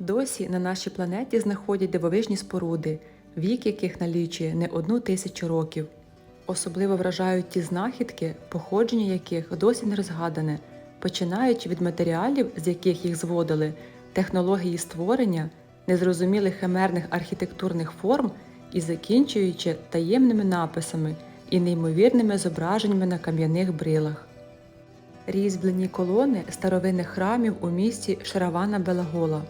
Досі на нашій планеті знаходять дивовижні споруди, вік яких налічує не одну тисячу років. Особливо вражають ті знахідки, походження яких досі не розгадане, починаючи від матеріалів, з яких їх зводили, технології створення, незрозумілих химерних архітектурних форм і закінчуючи таємними написами і неймовірними зображеннями на кам'яних брилах. Різьблені колони старовинних храмів у місті Шаравана Белагола.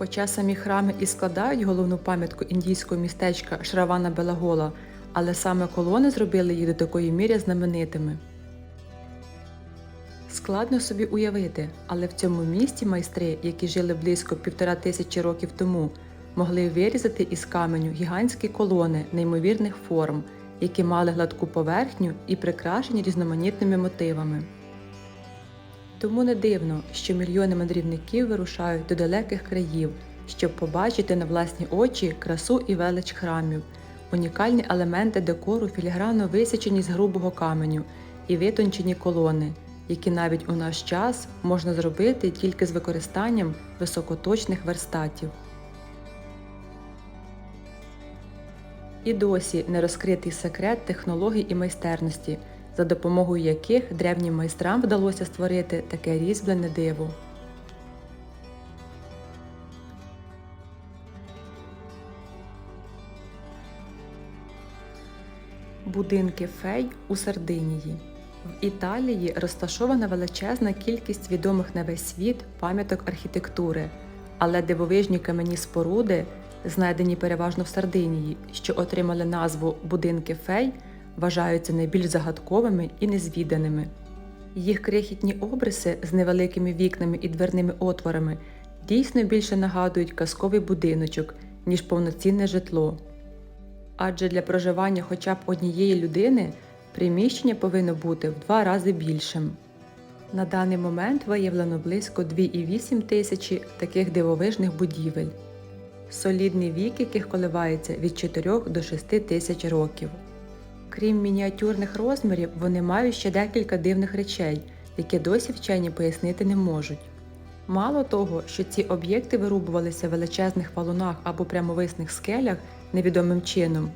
Хоча самі храми і складають головну пам'ятку індійського містечка Шравана Белагола, але саме колони зробили їх до такої міри знаменитими. Складно собі уявити, але в цьому місті майстри, які жили близько півтора тисячі років тому, могли вирізати із каменю гігантські колони неймовірних форм, які мали гладку поверхню і прикрашені різноманітними мотивами. Тому не дивно, що мільйони мандрівників вирушають до далеких країв, щоб побачити на власні очі красу і велич храмів, унікальні елементи декору філігранно висічені з грубого каменю і витончені колони, які навіть у наш час можна зробити тільки з використанням високоточних верстатів. І досі не розкритий секрет технологій і майстерності, за допомогою яких древнім майстрам вдалося створити таке різьблене диво. Будинки фей у Сардинії. В Італії розташована величезна кількість відомих на весь світ пам'яток архітектури, але дивовижні кам'яні споруди, знайдені переважно в Сардинії, що отримали назву будинки фей, вважаються найбільш загадковими і незвіданими. Їх крихітні обриси з невеликими вікнами і дверними отворами дійсно більше нагадують казковий будиночок, ніж повноцінне житло. Адже для проживання хоча б однієї людини приміщення повинно бути в два рази більшим. На даний момент виявлено близько 2,8 тисячі таких дивовижних будівель, солідний вік яких коливається від 4 до 6 тисяч років. Крім мініатюрних розмірів, вони мають ще декілька дивних речей, які досі вчені пояснити не можуть. Мало того, що ці об'єкти вирубувалися в величезних валунах або прямовисних скелях невідомим чином,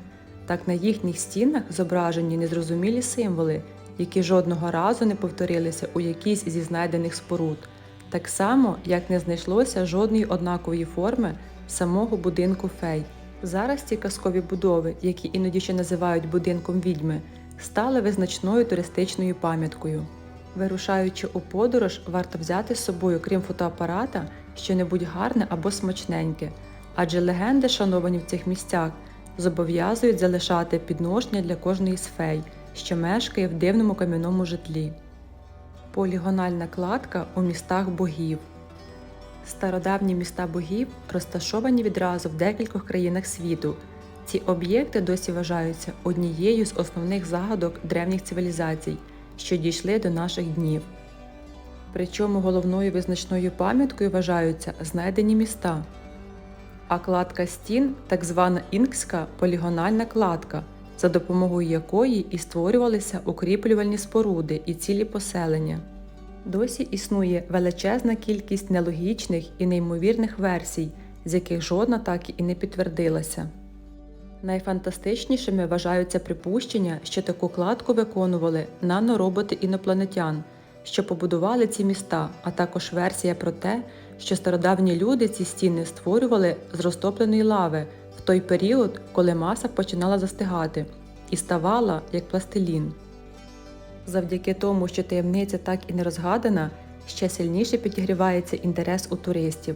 так на їхніх стінах зображені незрозумілі символи, які жодного разу не повторилися у якійсь зі знайдених споруд, так само, як не знайшлося жодної однакової форми самого будинку фей. Зараз ці казкові будови, які іноді ще називають будинком відьми, стали визначною туристичною пам'яткою. Вирушаючи у подорож, варто взяти з собою, крім фотоапарата, що-небудь гарне або смачненьке, адже легенди, шановані в цих місцях, зобов'язують залишати підношення для кожної з фей, що мешкає в дивному кам'яному житлі. Полігональна кладка у містах богів. Стародавні міста богів розташовані відразу в декількох країнах світу. Ці об'єкти досі вважаються однією з основних загадок древніх цивілізацій, що дійшли до наших днів. Причому головною визначною пам'яткою вважаються знайдені міста. А кладка стін так звана інкська полігональна кладка, за допомогою якої і створювалися укріплювальні споруди і цілі поселення. Досі існує величезна кількість нелогічних і неймовірних версій, з яких жодна так і не підтвердилася. Найфантастичнішими вважаються припущення, що таку кладку виконували нанороботи інопланетян, що побудували ці міста, а також версія про те, що стародавні люди ці стіни створювали з розтопленої лави в той період, коли маса починала застигати, і ставала як пластилін. Завдяки тому, що таємниця так і не розгадана, ще сильніше підігрівається інтерес у туристів,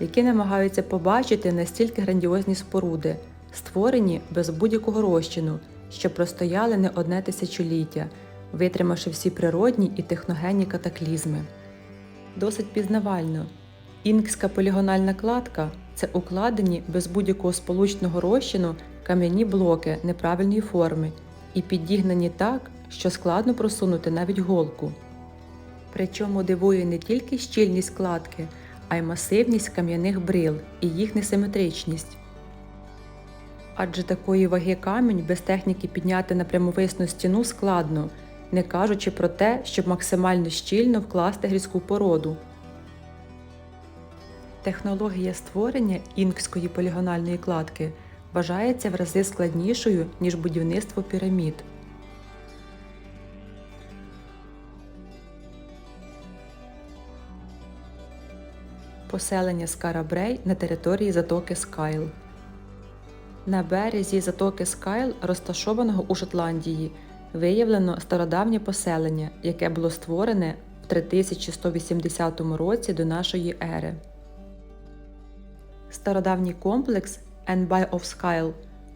які намагаються побачити настільки грандіозні споруди, створені без будь-якого розчину, що простояли не одне тисячоліття, витримавши всі природні і техногенні катаклізми. Досить пізнавально. Інкська полігональна кладка це укладені без будь-якого сполучного розчину кам'яні блоки неправильної форми і підігнані так, що складно просунути навіть голку. Причому дивує не тільки щільність кладки, а й масивність кам'яних брил і їх несиметричність. Адже такої ваги камінь без техніки підняти на прямовисну стіну складно, не кажучи про те, щоб максимально щільно вкласти грізку породу. Технологія створення інкської полігональної кладки вважається в рази складнішою, ніж будівництво пірамід. Поселення Скарабрей на території затоки Скайл. На березі затоки Скайл, розташованого у Шотландії, виявлено стародавнє поселення, яке було створене в 3180 році до нашої ери. Стародавній комплекс Enby of Skyle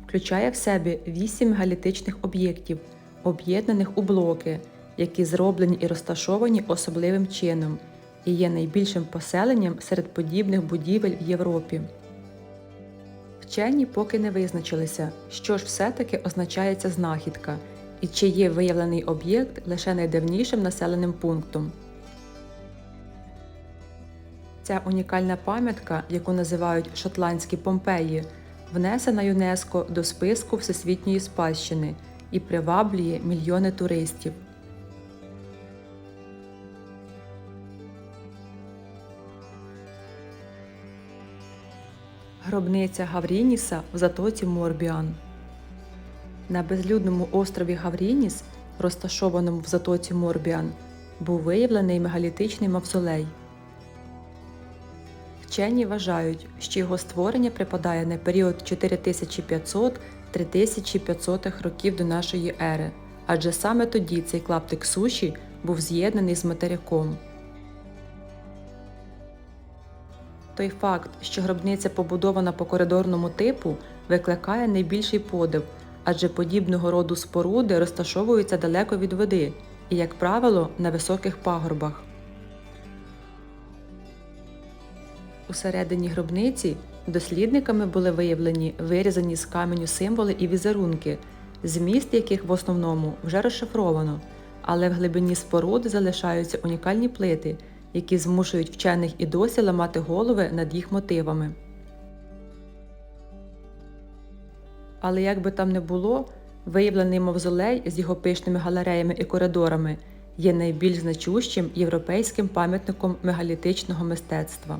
включає в себе вісім мегалітичних об'єктів, об'єднаних у блоки, які зроблені і розташовані особливим чином, і є найбільшим поселенням серед подібних будівель в Європі. Вчені поки не визначилися, що ж все-таки означає ця знахідка, і чи є виявлений об'єкт лише найдавнішим населеним пунктом. Ця унікальна пам'ятка, яку називають Шотландські Помпеї, внесена ЮНЕСКО до списку Всесвітньої спадщини і приваблює мільйони туристів. Гробниця Гаврініса в затоці Морбіан. На безлюдному острові Гаврініс, розташованому в затоці Морбіан, був виявлений мегалітичний мавзолей. Вчені вважають, що його створення припадає на період 4500-3500 років до нашої ери, адже саме тоді цей клаптик суші був з'єднаний з материком. Той факт, що гробниця побудована по коридорному типу, викликає найбільший подив, адже подібного роду споруди розташовуються далеко від води і, як правило, на високих пагорбах. Усередині гробниці дослідниками були виявлені вирізані з каменю символи і візерунки, зміст яких в основному вже розшифровано, але в глибині споруди залишаються унікальні плити, які змушують вчених і досі ламати голови над їх мотивами. Але як би там не було, виявлений мавзолей з його пишними галереями і коридорами є найбільш значущим європейським пам'ятником мегалітичного мистецтва.